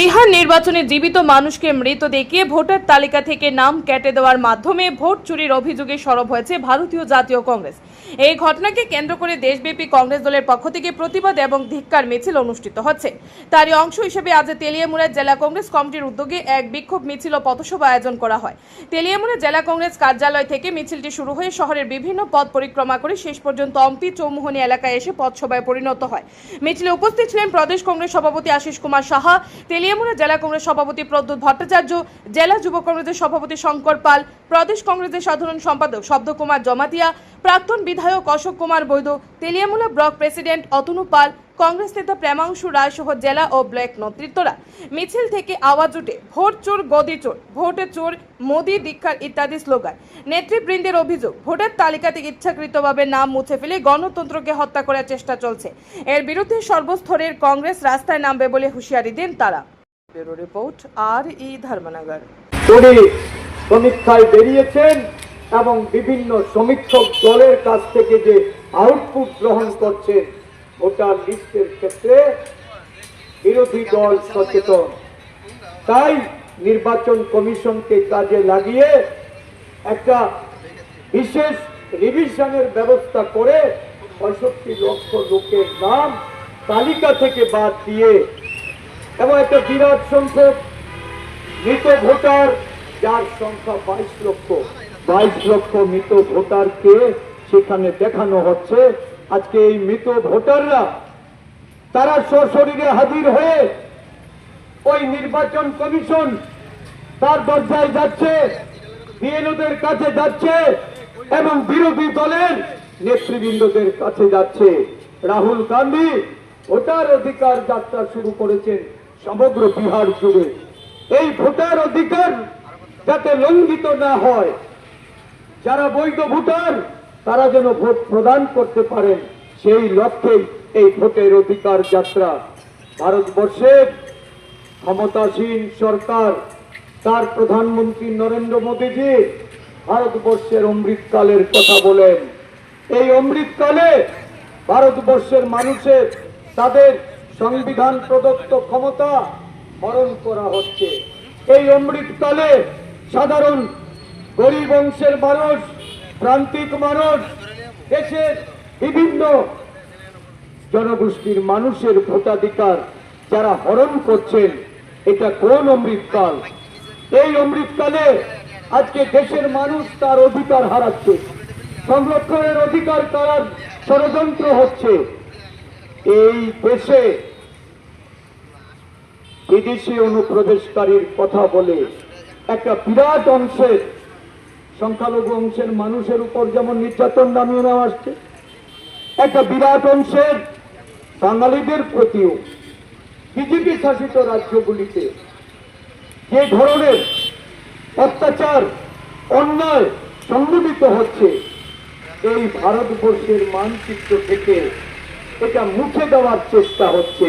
বিহার নির্বাচনে জীবিত মানুষকে মৃত দেখিয়ে ভোটার তালিকা থেকে নাম কেটে দেওয়ার মাধ্যমে ভোট চুরির অভিযোগে সরব হয়েছে ভারতীয় জাতীয় কংগ্রেস। এই ঘটনাকে কেন্দ্র করে দেশব্যাপী কংগ্রেস দলের পক্ষ থেকে প্রতিবাদ এবং ধিক্কার মিছিল অনুষ্ঠিত হচ্ছে। তারই অংশ হিসেবে আজ তেলিয়ামুড়ার জেলা কংগ্রেস কমিটির উদ্যোগে এক বিক্ষোভ মিছিল ও পথসভা আয়োজন করা হয়। তেলিয়ামুড়া জেলা কংগ্রেস কার্যালয় থেকে মিছিলটি শুরু হয়ে শহরের বিভিন্ন পথ পরিক্রমা করে শেষ পর্যন্ত অম্পি চৌমুহনী এলাকায় এসে পথসভায় পরিণত হয়। মিছিলে উপস্থিত ছিলেন প্রদেশ কংগ্রেস সভাপতি আশিস কুমার সাহা তেলিয়ামুড়া জেলা কংগ্রেস সভাপতি প্রদ্যুৎ ভট্টাচার্য, জেলা যুব কংগ্রেসের সভাপতি শঙ্কর পাল, প্রদেশ কংগ্রেসের সাধারণ সম্পাদক শব্দকুমার জমাতিয়া, প্রাক্তন বিধায়ক অশোক কুমার বৈদ্য, তেলিয়ামুলা ব্লক প্রেসিডেন্ট অতনু পাল, কংগ্রেস নেতা প্রেমাংশু রায় সহ জেলা ও ব্লক নেতৃত্বরা। মিছিল থেকে আওয়াজ উঠে ভোট চোর, গদি চোর, ভোটে চোর, মোদি, দীক্ষার ইত্যাদি স্লোগান। নেতৃবৃন্দের অভিযোগ, ভোটার তালিকা থেকে ইচ্ছাকৃতভাবে নাম মুছে ফেলে গণতন্ত্রকে হত্যা করার চেষ্টা চলছে। এর বিরুদ্ধে সর্বস্তরের কংগ্রেস রাস্তায় নামবে বলে হুঁশিয়ারি দেন তারা। ব্যুরো রিপোর্ট, আর ই ধর্মনগর। উনি সমীক্ষায় বেরিয়েছেন এবং বিভিন্ন সমীক্ষক দলের কাছ থেকে যে আউটপুট গ্রহণ করছেন ভোটার লিস্টের ক্ষেত্রে বিরোধী দল সচেতন। তাই নির্বাচন কমিশনকে কাজে লাগিয়ে একটা বিশেষ রিভিশনের ব্যবস্থা করে পঁয়ষট্টি লক্ষ লোকের নাম তালিকা থেকে বাদ দিয়ে এবং একটা বিরাট সংখ্যক মৃত ভোটার, যার সংখ্যা বাইশ লক্ষ। বাইশ লক্ষ মৃত ভোটারকে সেখানে দেখানো হচ্ছে। আজকে এই মৃত ভোটাররা, তারা সশরীরে হাজির হয়ে ওই নির্বাচন কমিশন তার দরজায় যাচ্ছে বিএলওদের কাছে যাচ্ছে এবং বিরোধী দলের নেতৃবৃন্দদের কাছে যাচ্ছে। রাহুল গান্ধী ভোটার অধিকার যাত্রা শুরু করেছেন। সমগ্র বিহার জুড়ে এই ভোটার অধিকার যাতে লঙ্ঘিত না হয়। যারা বৈধ ভোটার, তারা যেন ভোট প্রদান করতে পারেন, সেই লক্ষ্যেই এই ভোটের অধিকার যাত্রা। ভারতবর্ষের ক্ষমতাসীন সরকার, তার প্রধানমন্ত্রী নরেন্দ্র মোদীজি ভারতবর্ষের অমৃতকালের কথা বলেন। এই অমৃতকালে ভারতবর্ষের মানুষের, তাদের সংবিধান প্রদত্ত ক্ষমতা হরণ করা হচ্ছে। এই অমৃতকালে সাধারণ গরিব অংশের মানুষ, প্রান্তিক মানুষ, দেশের বিভিন্ন জনগোষ্ঠীর মানুষের ভোটাধিকার যারা হরণ করছেন, এটা কোন অমৃতকাল? এই অমৃতকালে আজকে দেশের মানুষ তার অধিকার হারাচ্ছে। সংরক্ষণের অধিকার করার ষড়যন্ত্র হচ্ছে। এই দেশে বিদেশি অনুপ্রবেশকারীর কথা বলে একটা বিরাট অংশের, সংখ্যালঘু অংশের মানুষের উপর যেমন নির্যাতন নামিয়ে নেওয়া আসছে, একটা বিরাট অংশের বাঙালিদের প্রতিও বিজেপি শাসিত রাজ্যগুলিতে যে ধরনের অত্যাচার, অন্যায় সংঘটিত হচ্ছে, এই ভারতবর্ষের মানচিত্র থেকে এটা মুছে দেওয়ার চেষ্টা হচ্ছে।